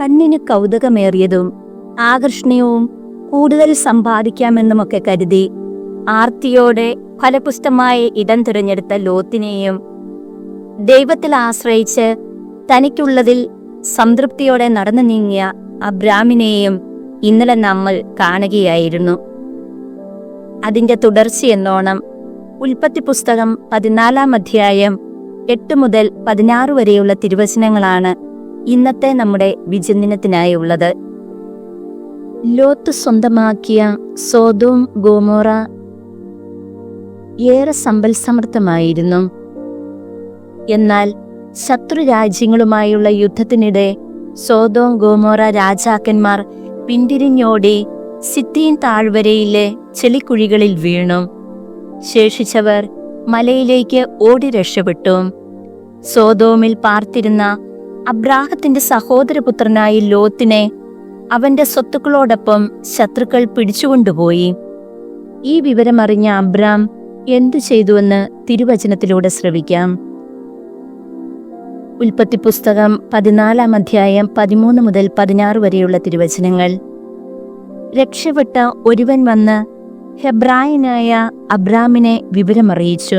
കണ്ണിന് കൗതുകമേറിയതും ആകർഷണീയവും കൂടുതൽ സമ്പാദിക്കാമെന്നുമൊക്കെ കരുതി ആർത്തിയോടെ ഫലപുഷ്ടമായ ഇടം തിരഞ്ഞെടുത്ത ലോത്തിനെയും ദൈവത്തിൽ ആശ്രയിച്ച് തനിക്കുള്ളതിൽ സംതൃപ്തിയോടെ നടന്നു നീങ്ങിയ അബ്രാമിനെയും ഇന്നലെ നമ്മൾ കാണുകയായിരുന്നു. അതിന്റെ തുടർച്ചയെന്നോണം ഉൽപ്പത്തി പുസ്തകം പതിനാലാം അധ്യായം എട്ട് മുതൽ പതിനാറ് വരെയുള്ള തിരുവചനങ്ങളാണ് ഇന്നത്തെ നമ്മുടെ വിചിന്തനത്തിനായുള്ളത് ലോത്ത് സ്വന്തമാക്കിയ സോതോം ഗോമോറ ഏറെ സമ്പൽ സമൃദ്ധമായിരുന്നു. എന്നാൽ ശത്രു രാജ്യങ്ങളുമായുള്ള യുദ്ധത്തിനിടെ സോതോം ഗോമോറ രാജാക്കന്മാർ പിന്തിരിഞ്ഞോടി സിത്തീൻ താഴ്വരയിലെ ചെളിക്കുഴികളിൽ വീണു. ശേഷിച്ചവർ മലയിലേക്ക് ഓടി രക്ഷപ്പെട്ടു. സോതോമിൽ പാർത്തിരുന്ന അബ്രാഹത്തിന്റെ സഹോദരപുത്രനായ ലോത്തിനെ അവന്റെ സ്വത്തുക്കളോടൊപ്പം ശത്രുക്കൾ പിടിച്ചുകൊണ്ടുപോയി. ഈ വിവരമറിഞ്ഞ അബ്രാം എന്തു ചെയ്തുവെന്ന് തിരുവചനത്തിലൂടെ ശ്രവിക്കാം. ഉൽപ്പത്തി പുസ്തകം പതിനാലാം അധ്യായം പതിമൂന്ന് മുതൽ പതിനാറ് വരെയുള്ള തിരുവചനങ്ങൾ. രക്ഷപ്പെട്ട ഒരുവൻ വന്ന് ഹെബ്രായനായ അബ്രാമിനെ വിവരമറിയിച്ചു.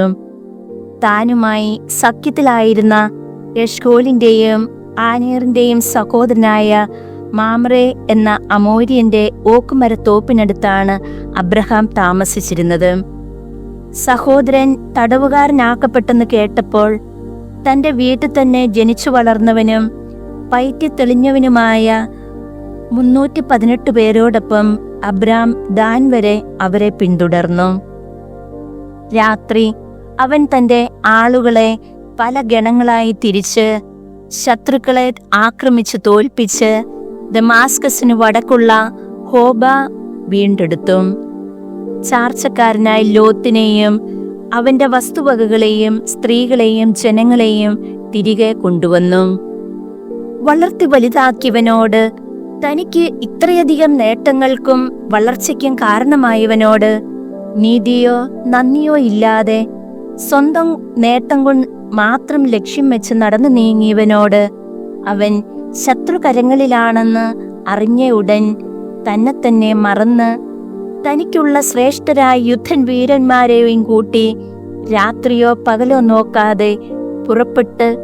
താനുമായി സഖ്യത്തിലായിരുന്ന യഷ്കോലിന്റെയും ആനേറിന്റെയും സഹോദരനായ മാമ്രെ എന്ന അമോര്യന്റെ ഓക്കുമരത്തോപ്പിനടുത്താണ് അബ്രഹാം താമസിച്ചിരുന്നത്. സഹോദരൻ തടവുകാരനാക്കപ്പെട്ടെന്ന് കേട്ടപ്പോൾ തന്റെ വീട്ടിൽ തന്നെ ജനിച്ചു വളർന്നവനും പൈറ്റി തെളിഞ്ഞവനുമായ മുന്നൂറ്റി പതിനെട്ട് പേരോടൊപ്പം അബ്രാം ദാൻ വരെ അവരെ പിന്തുടർന്നു. രാത്രി അവൻ തന്റെ ആളുകളെ പല ഗണങ്ങളായി തിരിച്ച് ശത്രുക്കളെ ആക്രമിച്ച് തോൽപ്പിച്ച് ദമാസ്കസിന് വടക്കുള്ള ഹോബ വീണ്ടെടുത്തു. ചാർച്ചക്കാരനായ ലോത്തിനെയും അവന്റെ വസ്തുവകകളെയും സ്ത്രീകളെയും ജനങ്ങളെയും തിരികെ കൊണ്ടുവന്നു. വളർത്തി വലുതാക്കിയവനോട് തനിക്ക് ഇത്രയധികം നേട്ടങ്ങൾക്കും വളർച്ചയ്ക്കും കാരണമായവനോട് നീതിയോ നന്ദിയോ ഇല്ലാതെ സ്വന്തം നേട്ടം കൊണ്ട് മാത്രം ലക്ഷ്യം വെച്ച് നടന്നു നീങ്ങിയവനോട് അവൻ ശത്രുകരങ്ങളിലാണെന്ന് അറിഞ്ഞ ഉടൻ തന്നെ തന്നെ മറന്ന് തനിക്കുള്ള ശ്രേഷ്ഠരായ യുദ്ധൻ വീരന്മാരെയും കൂട്ടി രാത്രിയോ പകലോ നോക്കാതെ പുറപ്പെട്ട്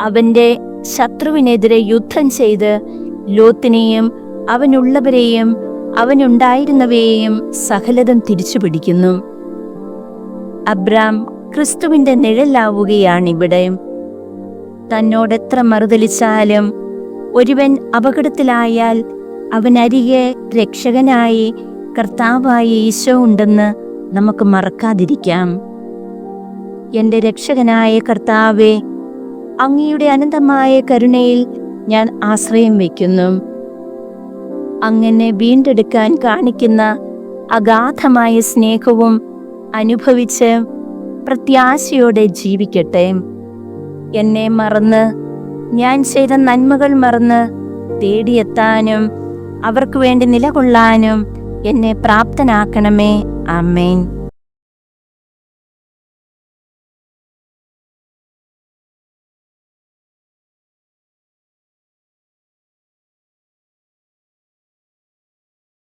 അവന്റെ ശത്രുവിനെതിരെ യുദ്ധം ചെയ്ത് ലോത്തിനെയും അവനുള്ളവരെയും അവനുണ്ടായിരുന്നവയെയും സകലതും തിരിച്ചുപിടിക്കുന്നു. അബ്രാം ക്രിസ്തുവിന്റെ നിഴലാവുകയാണിവിടെ. തന്നോടെത്ര മറുതലിച്ചാലും ഒരുവൻ അപകടത്തിലായാൽ അവനരികെ രക്ഷകനായി കർത്താവായി ഈശോ ഉണ്ടെന്ന് നമുക്ക് മറക്കാതിരിക്കാം. എന്റെ രക്ഷകനായ കർത്താവെ അങ്ങയുടെ അനന്തമായ കരുണയിൽ ഞാൻ ആശ്രയം വയ്ക്കുന്നു. അങ്ങനെ വീണ്ടെടുക്കാൻ കാണിക്കുന്ന അഗാധമായ സ്നേഹവും അനുഭവിച്ച് പ്രത്യാശയോടെ ജീവിക്കട്ടെ. എന്നെ മറന്ന് ഞാൻ ചെയ്ത നന്മകൾ മറന്ന് തേടിയെത്താനും അവർക്ക് വേണ്ടി നിലകൊള്ളാനും എന്നെ പ്രാപ്തനാക്കണമേ. അമ്മേൻ